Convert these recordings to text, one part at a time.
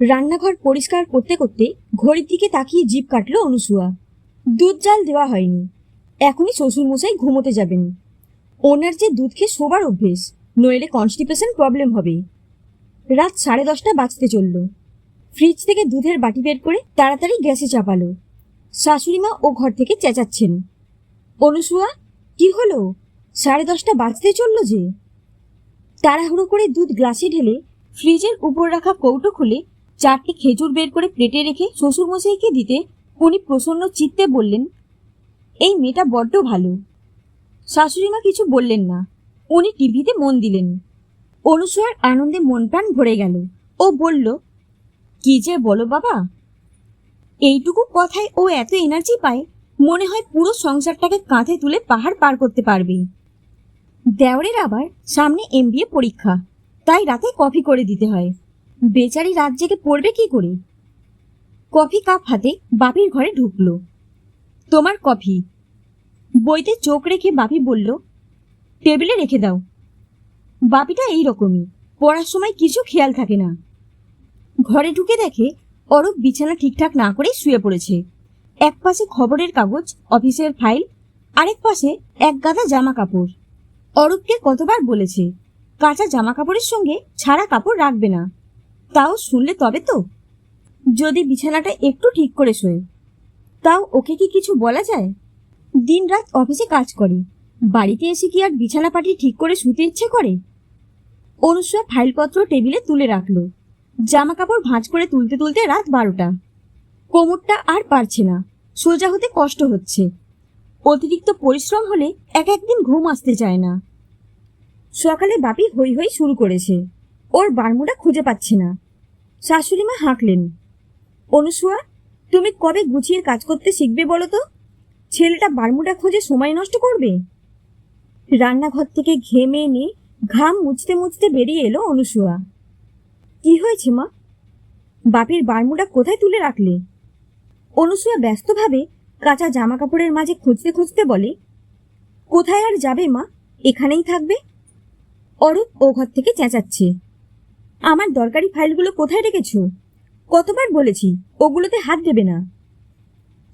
রান্নাঘর পরিষ্কার করতে করতে ঘড়ির দিকে তাকিয়ে জিভ কাটল অনুসুয়া। দুধ জাল দেওয়া হয়নি। এখনই শ্বশুরমশাই ঘুমোতে যাবেন। ওনার যে দুধ খেয়ে শোবার অভ্যেস, নইলে কনস্টিপেশন প্রবলেম হবে। রাত সাড়ে দশটা বাজতে চলল। ফ্রিজ থেকে দুধের বাটি বের করে তাড়াতাড়ি গ্যাসে চাপালো। শাশুড়িমা ও ঘর থেকে চেঁচাচ্ছেন। অনুসুয়া, কি হলো? সাড়ে দশটা বাজতে চলল যে। তাড়াহুড়ো করে দুধ গ্লাসে ঢেলে ফ্রিজের উপর রাখা কৌটো খুলে চারটি খেজুর বের করে প্লেটে রেখে শ্বশুরমশাইকে দিতে উনি প্রসন্ন চিত্তে বললেন, এই মেয়েটা বড্ড ভালো। শাশুড়িমা কিছু বললেন না। উনি টিভিতে মন দিলেন। অনুসূয়ার আনন্দে মন প্রাণ ভরে গেল। ও বলল, কি যে বলো বাবা? এইটুকু কথায় ও এত এনার্জি পায়, মনে হয় পুরো সংসারটাকে কাঁধে তুলে পাহাড় পার করতে পারবে। দেওরের আবার সামনে এমবিএ পরীক্ষা, তাই রাতে কফি করে দিতে হয়। বেচারি রাত জেগে পড়বে কি করে? কফি কাপ হাতে বাপির ঘরে ঢুকলো। তোমার কফি? বইতে চোখ রেখে বাপি বলল, টেবিলে রেখে দাও। বাপিটা এই রকমই পড়ার সময় কিছু খেয়াল থাকে না। ঘরে ঢুকে দেখে অরূপ বিছানা ঠিকঠাক না করে শুয়ে পড়েছে। এক পাশে খবরের কাগজ, অফিসের ফাইল, আরেক পাশে এক গাদা জামা কাপড় অরূপকে কতবার বলেছে, কাঁচা জামা কাপড়ের সঙ্গে ছাড়া কাপড় রাখবে না। তাও শুনলে তবে তো। যদি বিছানাটা একটু ঠিক করে শোয়, তাও ওকে কি কিছু বলা যায়? দিনরাত অফিসে কাজ করে, বাড়িতে এসে কি আর বিছানা পাটি ঠিক করে শুতে ইচ্ছে করে? অনুসূয়া ফাইলপত্র টেবিলে তুলে রাখল জামা কাপড় ভাঁজ করে তুলতে তুলতে রাত বারোটা। কোমরটা আর পারছে না, সোজা হতে কষ্ট হচ্ছে। অতিরিক্ত পরিশ্রম হলে এক একদিন ঘুম আসতে চায় না। সকালে বাপি হই হই শুরু করেছে। ওর বারমুডা খুঁজে পাচ্ছে না। শাশুড়িমা হাঁকলেন। অনুসুয়া, তুমি কবে গুছিয়ে কাজ করতে শিখবে বলো তো? ছেলেটা বারমুডা খোঁজে সময় নষ্ট করবে? রান্নাঘর থেকে ঘেমে নিয়ে ঘাম মুছতে মুছতে বেরিয়ে এলো অনুসুয়া। কি হয়েছে মা? বাপের বারমুডা কোথায় তুলে রাখলে? অনুসুয়া ব্যস্তভাবে কাঁচা জামা কাপড়ের মাঝে খুঁজতে খুঁজতে বলে, কোথায় আর যাবে মা? এখানেই থাকবে? অরূপ ও ঘর থেকে চেঁচাচ্ছে। আমার দরকারি ফাইলগুলো কোথায় রেখেছ? কতবার বলেছি, ওগুলোতে হাত দেবে না।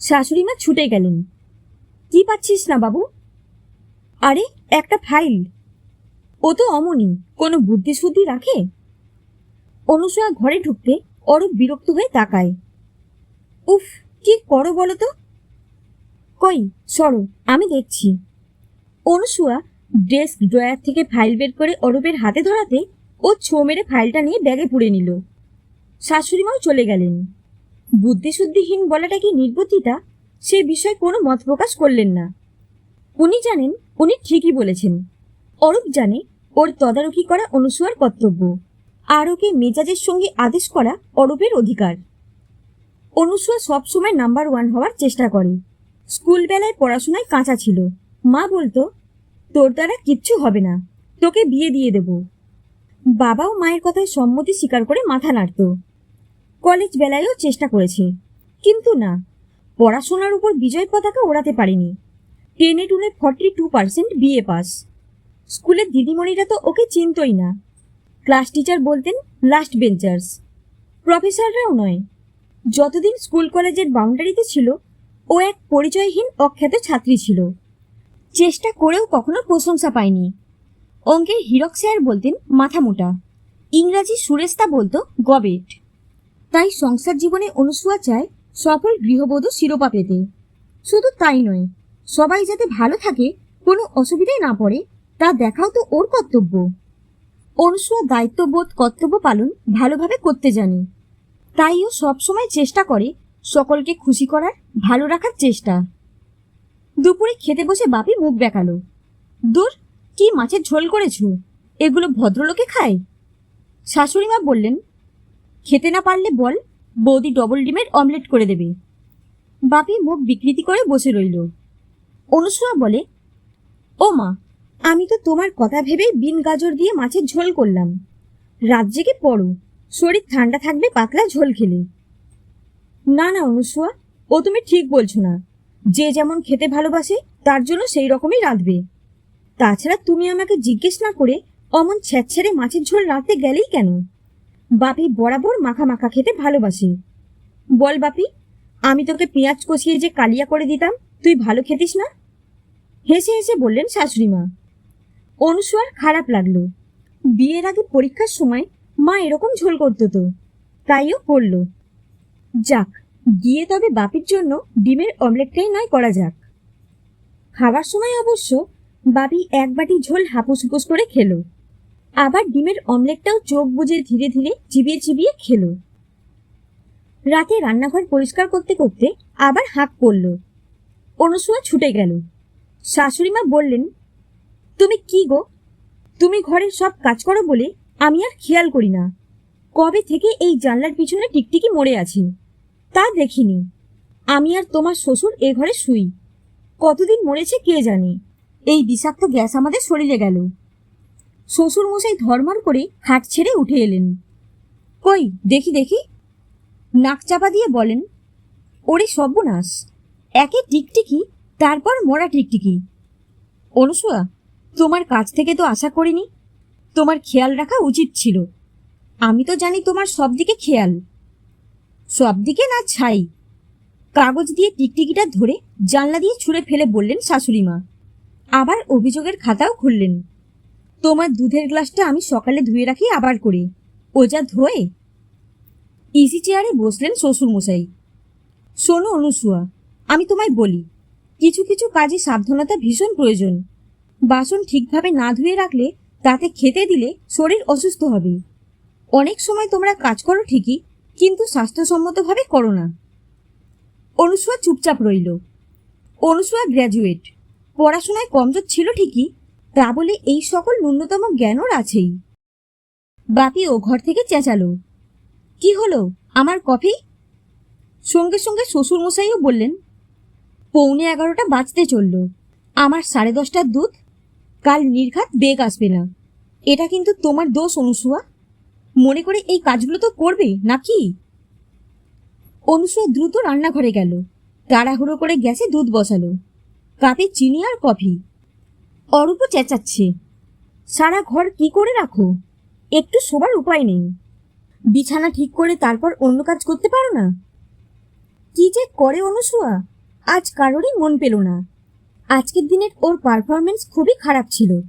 শাশুড়ি মা ছুটে গেলেন। কি পাচ্ছিস না বাবু? আরে, একটা ফাইল। ও তো অমনি, কোনো বুদ্ধি শুদ্ধি রাখে? অনুসূয়া ঘরে ঢুকতে অরূপ বিরক্ত হয়ে তাকায়। উফ, কি করো বলো তো? কই, সরো, আমি দেখছি। অনুসুয়া ডেস্ক ড্রয়ার থেকে ফাইল বের করে অরূপের হাতে ধরাতে ও ছো মেরে ফাইলটা নিয়ে ব্যাগে পুড়ে নিল। শাশুড়িমাও চলে গেলেন। বুদ্ধিশুদ্ধিহীন বলাটা কি নির্বুদ্ধিতা সে বিষয়ে কোনো মত প্রকাশ করলেন না। উনি জানেন, উনি ঠিকই বলেছেন। অরূপ জানে, ওর তদারকি করা অনুসূয়ার কর্তব্য। আর ওকে মেজাজের সঙ্গে আদেশ করা অরূপের অধিকার। অনুসূয়া সবসময় নাম্বার ওয়ান হওয়ার চেষ্টা করে। স্কুল বেলায় পড়াশোনায় কাঁচা ছিল। মা বলতো, তোর দ্বারা কিচ্ছু হবে না। তোকে বিয়ে দিয়ে দেব। বাবাও মায়ের কথায় সম্মতি স্বীকার করে মাথা নাড়ত। কলেজ বেলায়ও চেষ্টা করেছে, কিন্তু না। পড়াশোনার উপর বিজয় পতাকা ওড়াতে পারেনি। টেনে টুনে forty two percent BA pass স্কুলের দিদিমণিরা তো ওকে চিনতই না। ক্লাস টিচার বলতেন লাস্ট বেঞ্চার্স প্রফেসররাও নয়। যতদিন স্কুল কলেজের বাউন্ডারিতে ছিল, ও এক পরিচয়হীন অখ্যাত ছাত্রী ছিল। চেষ্টা করেও কখনো প্রশংসা পায়নি। অঙ্কের হীরক স্যার বলতেন মাথা মোটা ইংরাজি সুরেস্তা বলতো গবেট। তাই সংসার জীবনে অনুসুয়া চায় সফল গৃহবধূ শিরোপা পেতে। শুধু তাই নয়, সবাই যাতে ভালো থাকে, কোনো অসুবিধায় না পড়ে, তা দেখাও তো ওর কর্তব্য। অনুসুয়া দায়িত্ববোধ, কর্তব্য পালন ভালোভাবে করতে জানে। তাই ও সবসময় চেষ্টা করে সকলকে খুশি করার, ভালো রাখার চেষ্টা। দুপুরে খেতে বসে বাপি মুখ বেঁকালো দূর কি মাছের ঝোল করেছ? এগুলো ভদ্রলোকে খায়? শাশুড়ি মা বললেন, খেতে না পারলে বল, বৌদি ডবল ডিমের অমলেট করে দেবে। বাপি মুখ বিকৃতি করে বসে রইল। অনুসূয়া বলে, ও মা, আমি তো তোমার কথা ভেবে বিন গাজর দিয়ে মাছের ঝোল করলাম। রাত জেগে পড়ো, শরীর ঠান্ডা থাকবে পাতলা ঝোল খেলে। না না, অনুসূয়া, ও তুমি ঠিক বলছো না। যে যেমন খেতে ভালোবাসে, তার জন্য সেই রকমই রাঁধবে। তাছাড়া তুমি আমাকে জিজ্ঞেস না করে অমন ছ্যাঁচ্ছাড়ে মাছের ঝোল রাঁধতে গেলেই কেন? বাপি বরাবর মাখা মাখা খেতে ভালোবাসে। বল বাপি, আমি তোকে পেঁয়াজ কষিয়ে যে কালিয়া করে দিতাম, তুই ভালো খেতিস না? হেসে হেসে বললেন শাশুড়ি মা। অনুসুয়ার খারাপ লাগল। বিয়ের আগে পরীক্ষার সময় মা এরকম ঝোল করতো তো, তাইও করল। যাক, গিয়ে তবে বাপির জন্য ডিমের অমলেটটাই নয় করা যাক। খাবার সময় অবশ্য বাপি এক বাটি ঝোল হাপুস হুপুস করে খেলো। আবার ডিমের অমলেটটাও চোখ বুজে ধীরে ধীরে চিবিয়ে চিবিয়ে খেলো। রাতে রান্নাঘর পরিষ্কার করতে করতে আবার হাঁক পড়ল। অনুসুয়া ছুটে গেল। শাশুড়িমা বললেন, তুমি কি গো? তুমি ঘরের সব কাজ করো বলে আমি আর খেয়াল করি না। কবে থেকে এই জানলার পিছনে টিকটিকি মরে আছে? তা দেখিনি। আমি আর তোমার শ্বশুর এ ঘরে শুই। কতদিন মরেছে কে জানে? এই বিষাক্ত গ্যাস আমাদের শরীরে গেল। শ্বশুর মশাই ধর্মর করে হাট ছেড়ে উঠে এলেন। কই, দেখি দেখি। নাক চাপা দিয়ে বলেন, ওরে সর্বনাশ, একে টিকটিকি, তারপর মরা টিকটিকি। অনুসুয়া, তোমার কাছ থেকে তো আশা করিনি, তোমার খেয়াল রাখা উচিত ছিল। আমি তো জানি তোমার সব দিকে খেয়াল। সব দিকে না ছাই। কাগজ দিয়ে টিকটিকিটা ধরে জানলা দিয়ে ছুঁড়ে ফেলে বললেন শাশুড়ি মা আবার অভিযোগের খাতাও খুললেন। তোমার দুধের গ্লাসটা আমি সকালে ধুয়ে রাখি, আবার করে। ও যা ধোয়ে ইসি চেয়ারে বসলেন শ্বশুর মশাই শোনো, অনুসুয়া, আমি তোমায় বলি, কিছু কিছু কাজে সাবধানতা ভীষণ প্রয়োজন। বাসন ঠিকভাবে না ধুয়ে রাখলে তাতে খেতে দিলে শরীর অসুস্থ হবে। অনেক সময় তোমরা কাজ করো ঠিকই, কিন্তু স্বাস্থ্যসম্মতভাবে করো না। অনুসুয়া চুপচাপ রইল। অনুসুয়া গ্র্যাজুয়েট পড়াশোনায় কমজোর ছিল ঠিকই, তা বলে এই সকল ন্যূনতম জ্ঞানও আছেই বাপি ও ঘর থেকে চেঁচালো। কি হলো? আমার কফি? সঙ্গে সঙ্গে শ্বশুর মশাইও বললেন, পৌনে এগারোটা বাজতে চলল। আমার সাড়ে দশটার দুধ, কাল নির্ঘাত বেগ আসবে না। এটা কিন্তু তোমার দোষ, অনুসুয়া। মনে করে এই কাজগুলো তো করবে, নাকি? অনুসুয়া দ্রুত রান্নাঘরে গেল। তাড়াহুড়ো করে গ্যাসে দুধ বসালো। কাপে চিনি আর কফি। অরূপ চেঁচাচ্ছে। সারা ঘর কি করে রাখো? একটু শোবার উপায় নেই। বিছানা ঠিক করে তারপর অন্য কাজ করতে পারো না? কি যে করে অনুসুয়া? আজ কারোরই মন পেল না। আজকের দিনের ওর পারফরমেন্স খুবই খারাপ ছিল।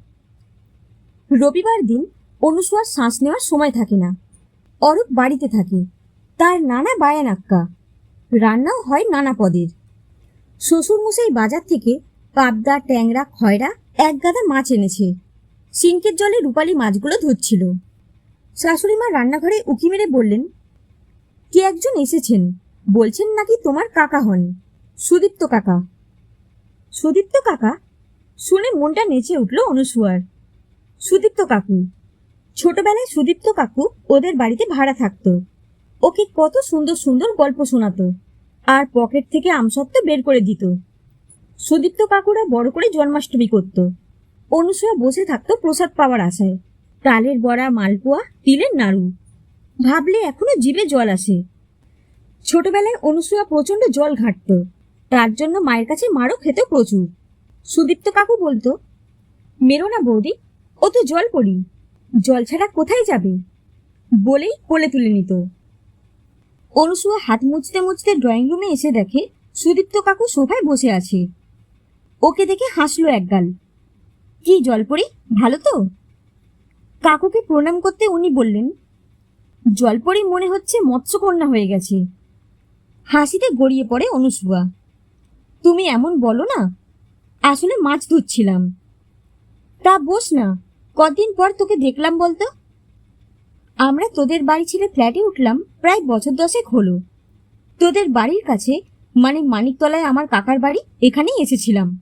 রবিবার দিন অনুসুয়ার শ্বাস নেওয়ার সময় থাকে না। অরূপ বাড়িতে থাকে। তার নানা বায়ান আক্কা রান্নাও হয় নানা পদের। শ্বশুরমশাই বাজার থেকে পাবদা, ট্যাংরা, খয়রা এক গাদা মাছ এনেছে। সিঙ্কের জলে রূপালি মাছগুলো ধুচ্ছিল শাশুড়িমা রান্নাঘরে উকি মেরে বললেন, কে একজন এসেছেন? বলছেন নাকি তোমার কাকা হন? সুদীপ্ত কাকা। সুদীপ্ত কাকা? শুনে মনটা নেচে উঠল অনুসুয়ার। সুদীপ্ত কাকু। ছোটবেলায় সুদীপ্ত কাকু ওদের বাড়িতে ভাড়া থাকতো। ওকে কত সুন্দর সুন্দর গল্প শোনাতো। আর পকেট থেকে আমসত্ত্ব বের করে দিত। সুদীপ্ত কাকুরা বড় করে জন্মাষ্টমী করত। অনুসূয়া বসে থাকতো প্রসাদ পাওয়ার আশায়। তালের বড়া, মালপোয়া, তিলের নাড়ু। ভাবলে এখনও জিভে জল আসে। ছোটবেলায় অনুসূয়া প্রচণ্ড জল ঘাটত। তার জন্য মায়ের কাছে মারও খেত প্রচুর। সুদীপ্ত কাকু বলতো, মেরো না বৌদি, ও তো জল পড়ি। জল ছাড়া কোথায় যাবে? বলেই কোলে তুলে নিত। অনুসূয়া হাত মুছতে মুছতে ড্রয়িং রুমে এসে দেখে সুদীপ্ত কাকু সোফায় বসে আছে। ওকে দেখে হাসলো একগাল। কি জলপরি, ভালো তো? কাকুকে প্রণাম করতে উনি বললেন, জলপরি মনে হচ্ছে মৎস্যকন্যা হয়ে গেছে। হাসিতে গড়িয়ে পড়ে অনুসুয়া তুমি এমন বলো না, আসলে মাছ ধুচ্ছিলাম তা বস না, কদিন পর তোকে দেখলাম বলতো? আমরা তোদের বাড়ি ছেড়ে ফ্ল্যাটে উঠলাম, প্রায় বছর দশেক হলো। তোদের বাড়ির কাছে মানে মানিকতলায় আমার কাকার বাড়ি, এখানেই এসেছিলাম।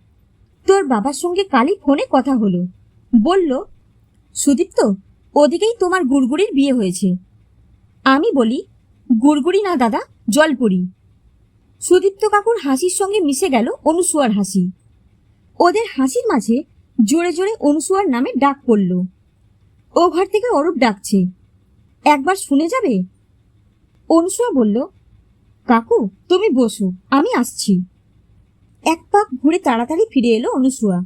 তোর বাবার সঙ্গে কালই ফোনে কথা হলো। বলল, সুদীপ্ত, ওদিকেই তোমার গুড়গুড়ির বিয়ে হয়েছে। আমি বলি, গুড়গুড়ি না দাদা, জলপুরি। সুদীপ্ত কাকুর হাসির সঙ্গে মিশে গেল অনুসুয়ার হাসি। ওদের হাসির মাঝে জোরে জোরে অনুসুয়ার নামে ডাক পড়ল। ও ঘর থেকে অরূপ ডাকছে। একবার শুনে যাবে? অনুসুয়া বলল, কাকু, তুমি বসো, আমি আসছি। এক পাক ঘুরে তাড়াতাড়ি ফিরে এলো অনুসুয়া।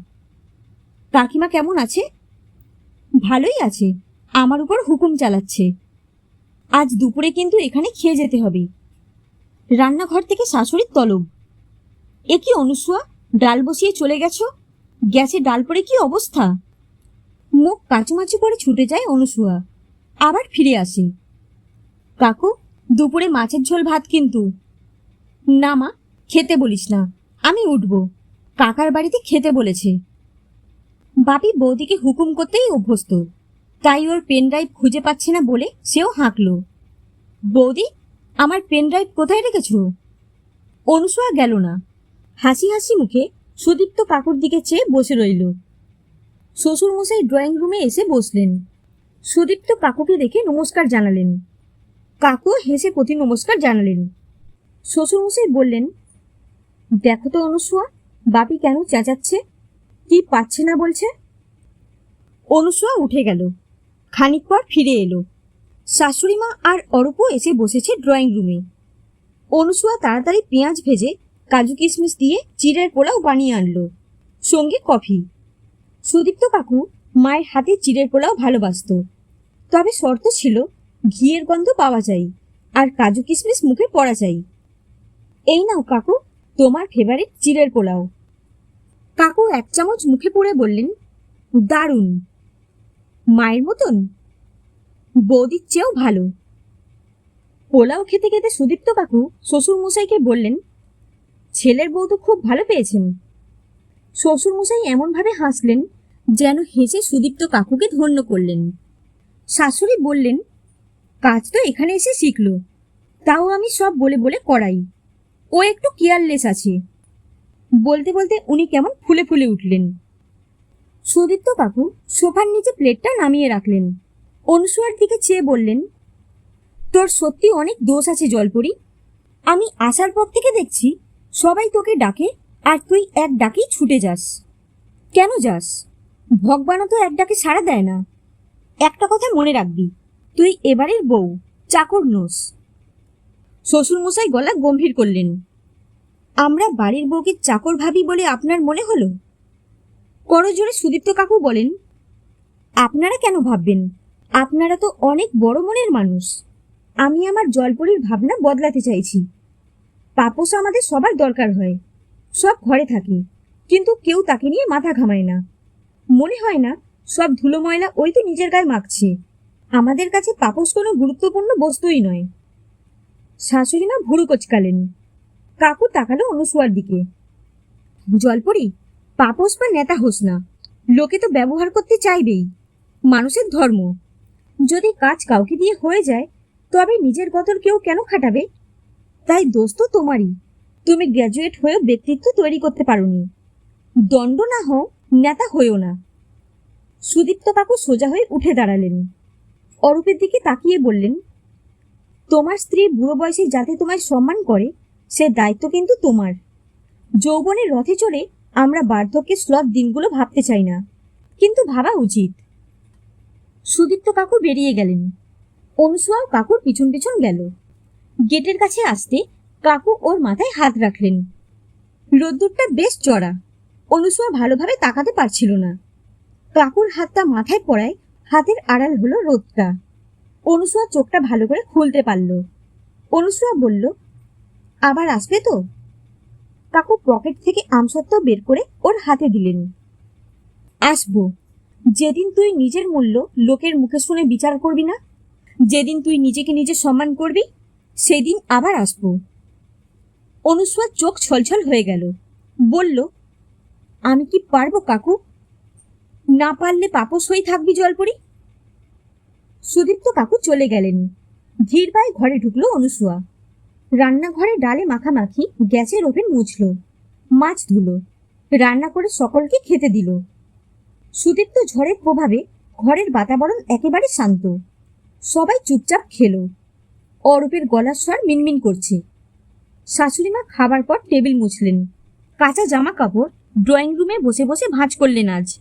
কাকিমা কেমন আছে? ভালোই আছে, আমার উপর হুকুম চালাচ্ছে। আজ দুপুরে কিন্তু এখানে খেয়ে যেতে হবে। রান্নাঘর থেকে শাশুড়ির তলব। এ কি অনুসুয়া, ডাল বসিয়ে চলে গেছ? গ্যাসে ডাল পড়ে কি অবস্থা? মুখ কাচুমাচু করে ছুটে যায় অনুসুয়া। আবার ফিরে আসে। কাকু, দুপুরে মাছের ঝোল ভাত কিন্তু। না মা, খেতে বলিস না, আমি উঠব। কাকার বাড়িতে খেতে বলেছে। বাপি বৌদিকে হুকুম করতেই অভ্যস্ত। তাই ওর পেন ড্রাইভ খুঁজে পাচ্ছে না বলে সেও হাঁকল। বৌদি, আমার পেন ড্রাইভ কোথায় রেখেছ? অনুসুয়া গেল না। হাসি হাসি মুখে সুদীপ্ত কাকুর দিকে চেয়ে বসে রইল। শ্বশুরমশাই ড্রয়িং রুমে এসে বসলেন। সুদীপ্ত কাকুকে দেখে নমস্কার জানালেন। কাকু হেসে প্রতি নমস্কার জানালেন। শ্বশুরমশাই বললেন, দেখো তো অনুসুয়া, বাপি কেন চেঁচাচ্ছে? কি পাচ্ছে না বলছে? অনুসুয়া উঠে গেল। খানিক পর ফিরে এলো। শাশুড়ি মা আর অরূপও এসে বসেছে ড্রয়িং রুমে। অনুসুয়া তাড়াতাড়ি পেঁয়াজ ভেজে কাজু কিশমিশ দিয়ে চিড়ের পোলাও বানিয়ে আনলো। সঙ্গে কফি। সুদীপ্ত কাকু মায়ের হাতে চিড়ের পোলাও ভালোবাসত। তবে শর্ত ছিল, ঘিয়ের গন্ধ পাওয়া চাই আর কাজু কিশমিশ মুখে পড়া চাই এই নাও কাকু, তোমার ফেভারিট চিড়ের পোলাও। কাকু এক চামচ মুখে পুড়ে বললেন, দারুণ। মায়ের মতন? বৌদির চেয়েও ভালো। পোলাও খেতে খেতে সুদীপ্ত কাকু শ্বশুর মশাইকে বললেন, ছেলের বউ তো খুব ভালো পেয়েছেন। শ্বশুর মশাই এমনভাবে হাসলেন, যেন হেসে সুদীপ্ত কাকুকে ধন্য করলেন। শাশুড়ি বললেন, কাজ তো এখানে এসে শিখলো। তাও আমি সব বলে বলে করাই। ও একটু কেয়ারলেস আছে। বলতে বলতে উনি কেমন ফুলে ফুলে উঠলেন। সুদীপ্ত কাকু সোফার নিচে প্লেটটা নামিয়ে রাখলেন। অনুসুয়ার দিকে চেয়ে বললেন, তোর সত্যি অনেক দোষ আছে জলপরি। আমি আসার পর থেকে দেখছি সবাই তোকে ডাকে আর তুই এক ডাকেই ছুটে যাস। কেন যাস? ভগবানও তো এক ডাকে সাড়া দেয় না। একটা কথা মনে রাখবি, তুই এবারের বউ, চাকর নোস। শ্বশুরমশাই গলা গম্ভীর করলেন। আমরা বাড়ির বউকে চাকর ভাবি বলে আপনার মনে হলো? করজোরে সুদীপ্ত কাকু বলেন, আপনারা কেন ভাববেন? আপনারা তো অনেক বড় মনের মানুষ। আমি আমার জলপরির ভাবনা বদলাতে চাইছি। পাপস আমাদের সবার দরকার হয়, সব ঘরে থাকে, কিন্তু কেউ তাকে নিয়ে মাথা ঘামায় না। মনে হয় না সব ধুলো ময়লা ওই তো নিজের গায়ে মাখছে। আমাদের কাছে পাপস কোনো গুরুত্বপূর্ণ বস্তুই নয়। শাশুড়ি মা ভুরু কোচকালেন। কাকু তাকালো অনুসুয়ার দিকে। জলপরি পাপস বা নেতা হোস না। লোকে তো ব্যবহার করতে চাইবেই। মানুষের ধর্ম। যদি কাজ কাউকে দিয়ে হয়ে যায়, তবে নিজের গতর কেউ কেন খাটাবে? তাই দোস্ত তোমারই। তুমি গ্র্যাজুয়েট হয়েও ব্যক্তিত্ব তৈরি করতে পারোনি। দণ্ড না হও, নেতা হয়েও না। সুদীপ্ত কাকু সোজা হয়ে উঠে দাঁড়ালেন। অরূপের দিকে তাকিয়ে বললেন, তোমার স্ত্রী বুড়ো বয়সে যাতে তোমায় সম্মান করে, সে দায়িত্ব কিন্তু তোমার। যৌবনের রথে চড়ে আমরা বার্ধক্যের স্লথ দিনগুলো ভাবতে চাই না, কিন্তু ভাবা উচিত সুদীপ্ত কাকু বেরিয়ে গেলেন। অনুসুয়াও কাকুর পিছন পিছন গেল। গেটের কাছে আসতে কাকু ওর মাথায় হাত রাখলেন। রোদ্দুরটা বেশ চড়া। অনুসুয়া ভালোভাবে তাকাতে পারছিল না। কাকুর হাতটা মাথায় পড়ায় হাতের আড়াল হলো রোদটা। অনুসুয়া চোখটা ভালো করে খুলতে পারল। অনুসুয়া বলল, আবার আসবে তো? কাকু পকেট থেকে আমসত্ত্ব বের করে ওর হাতে দিলেন। আসব। যেদিন তুই নিজের মূল্য লোকের মুখে শুনে বিচার করবি না, যেদিন তুই নিজেকে নিজে সম্মান করবি, সেদিন আবার আসব। অনুসুয়ার চোখ ছলছল হয়ে গেল। বলল, আমি কি পারব কাকু? না পারলে পাপস হয়ে থাকবি জলপরি। সুদীপ্ত কাকু চলে গেলেন। ধীর পায়ে ঘরে ঢুকলো অনুসুয়া। রান্নাঘরে ডালে মাখামাখি গ্যাসের ওভেন মুছল। মাছ ধুলো। রান্না করে সকলকে খেতে দিল। সুদীপ্ত ঝড়ের প্রভাবে ঘরের বাতাবরণ একেবারে শান্ত। সবাই চুপচাপ খেলো। অরূপের গলার স্বর মিনমিন করছে। শাশুড়ি মা খাবার পর টেবিল মুছলেন। কাঁচা জামা কাপড় ড্রয়িং রুমে বসে বসে ভাঁজ করলেন আজ।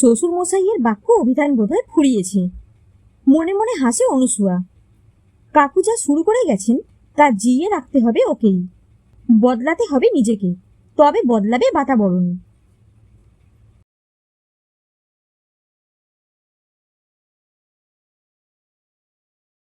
শ্বশুর মশাইয়ের বাক্য অভিধান বোধহয় ফুরিয়েছে। মনে মনে হাসে অনুসুয়া। কাকু যা শুরু করে গেছেন, তা জিয়ে রাখতে হবে ওকেই। বদলাতে হবে নিজেকে। তবে বদলাবে বাতাবরণ।